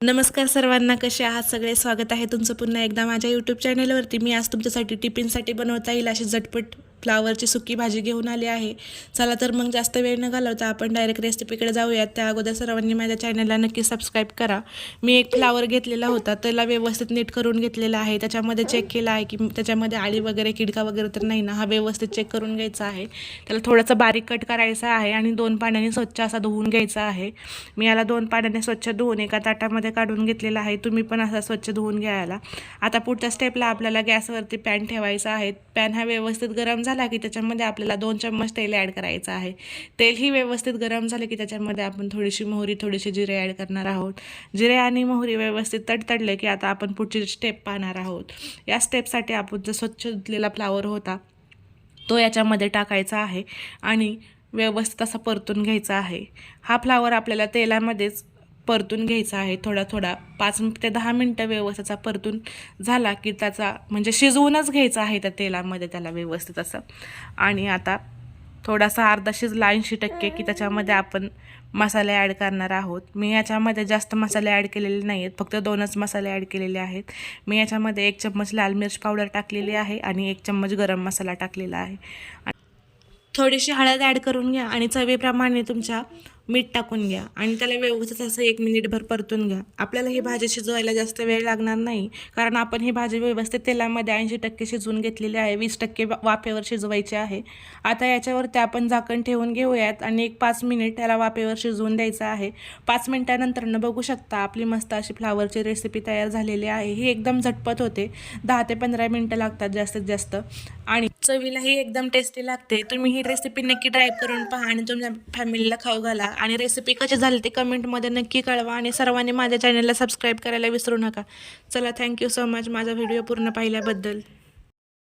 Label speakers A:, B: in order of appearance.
A: नमस्कार सर्वांना कसे आहात? सगळे स्वागत आहे तुमचं पुन्हा एकदा माझ्या यूट्यूब चॅनलवरती मी आज तुमच्यासाठी टिफिनसाठी बनवता येईल अशी झटपट फ्लावरची सुकी भाजी घेऊन आली आहे. चला तर मग जास्त वेळ न घालवता आपण डायरेक्ट रेसिपीकडे जाऊयात. त्या अगोदर सर्वांनी माझ्या चॅनलला नक्की सबस्क्राईब करा. मी एक फ्लावर घेतलेला होता. त्याला व्यवस्थित नीट करून घेतलेला आहे. त्याच्यामध्ये चेक केला आहे की त्याच्यामध्ये आळी वगैरे किडका वगैरे तर नाही ना? हा व्यवस्थित चेक करून घ्यायचा आहे. त्याला थोडासा बारीक कट करायचा आहे आणि दोन पाण्याने स्वच्छ असा धुवून घ्यायचा आहे. मी याला दोन पाण्याने स्वच्छ धुवून एका ताटामध्ये काढून घेतलेला आहे. तुम्ही पण असा स्वच्छ धुवून घ्यायला आता पुढच्या स्टेपला आपल्याला गॅसवरती पॅन ठेवायचा आहे. पॅन हा व्यवस्थित गरम झाला की त्याच्यामध्ये आपल्याला दोन चम्मच तेल ॲड करायचं आहे. तेलही व्यवस्थित गरम झालं की त्याच्यामध्ये आपण थोडीशी मोहरी थोडीशी जिरे ॲड करणार आहोत. जिरे आणि मोहरी व्यवस्थित तडतडले की आता आपण पुढची स्टेप पाहणार आहोत. या स्टेपसाठी आपण जो स्वच्छ धुतलेला फ्लावर होता तो याच्यामध्ये टाकायचा आहे आणि व्यवस्थित असा परतून घ्यायचा आहे. हा फ्लावर आपल्याला तेलामध्येच परतून घ्यायचा आहे. थोडा थोडा पाच ते दहा मिनटं व्यवस्थितचा परतून झाला की त्याचा म्हणजे शिजवूनच घ्यायचा आहे त्या तेलामध्ये त्याला व्यवस्थित असं. आणि आता थोडासा अर्धा शिजला ऐंशी टक्के की त्याच्यामध्ये आपण मसाले ॲड करणार आहोत. मी याच्यामध्ये जास्त मसाले ॲड केलेले नाही आहेत फक्त दोनच मसाले ॲड केलेले आहेत. मी याच्यामध्ये एक चम्मच लाल मिरच पावडर टाकलेली आहे आणि एक चम्मच गरम मसाला टाकलेला आहे. थोडीशी हळद ॲड करून घ्या आणि चवीप्रमाणे तुमच्या मीठ टाकून घ्या. आणि त्याला व्यवस्थित असं एक मिनिटभर परतून घ्या. आपल्याला ही भाजी शिजवायला जास्त वेळ लागणार नाही. कारण आपण ही भाजी व्यवस्थित तेलामध्ये ऐंशी टक्के शिजवून घेतलेली आहे. वीस टक्के वाफेवर शिजवायची आहे. आता याच्यावरती आपण झाकण ठेवून घेऊयात आणि एक पाच मिनिट त्याला वाफेवर शिजवून द्यायचं आहे. पाच मिनिटानंतर बघू शकता आपली मस्त अशी फ्लावरची रेसिपी तयार झालेली आहे. ही एकदम झटपट होते. दहा ते पंधरा मिनटं लागतात जास्तीत जास्त. आणि चवीलाही एकदम टेस्टी लागते. तुम्ही ही रेसिपी नक्की ट्राय करून पहा आणि तुमच्या फॅमिलीला खाऊ घाला. आणि रेसिपी कशी झाली ते कमेंटमध्ये नक्की कळवा आणि सर्वांनी माझ्या चॅनलला सबस्क्राईब करायला विसरू नका. चला थँक्यू सो मच माझा व्हिडिओ पूर्ण पाहिल्याबद्दल.